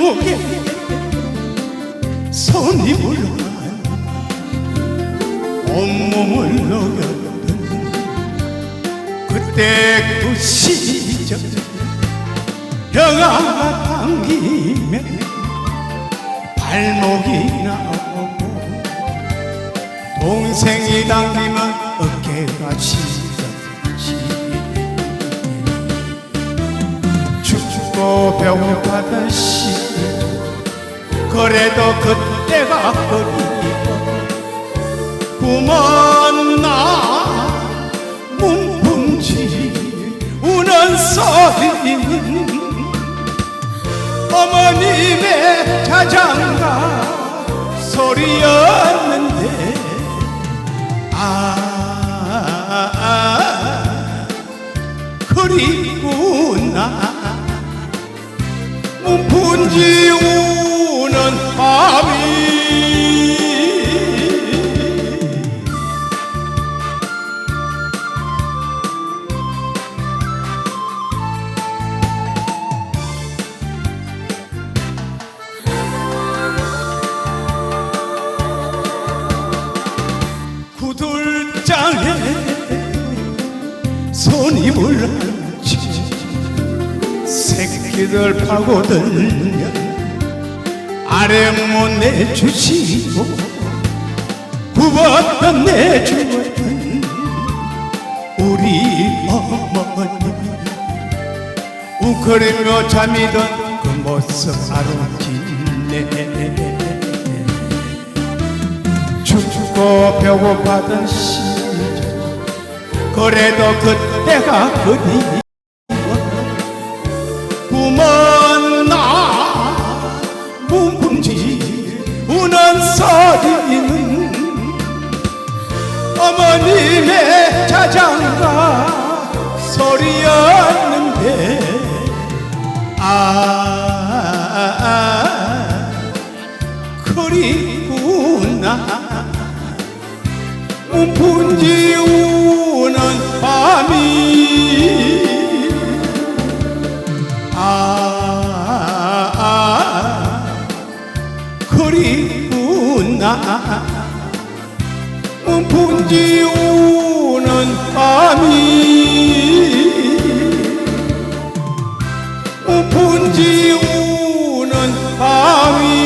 목에 손이 물러간 온몸을 녹였던 그때 그 시절. 형아가 당기면 발목이 나오고 동생이 당기면 어깨가 시 배고파던 시절 그래도 그때가 그리워 구먼나 문풍지 우는 소리는 어머님의 자장가 소리였는데 아, 아 그리구나 문풍지 우는 밤이. 구들장에 손이 물러지 새끼들 파고들면 아래 못 내주시고 굽었던 내주었던 우리 어머니 웅크리며 잠이던 그 모습 아름기네. 춥고 배고파던 시절 그래도 그때가 그리 어머님의 자장가 소리였는데. 아, 아 그리구나. 문풍지 우는 밤이. 아, 아 그리구나 분지우는 밤이 분지우는 밤이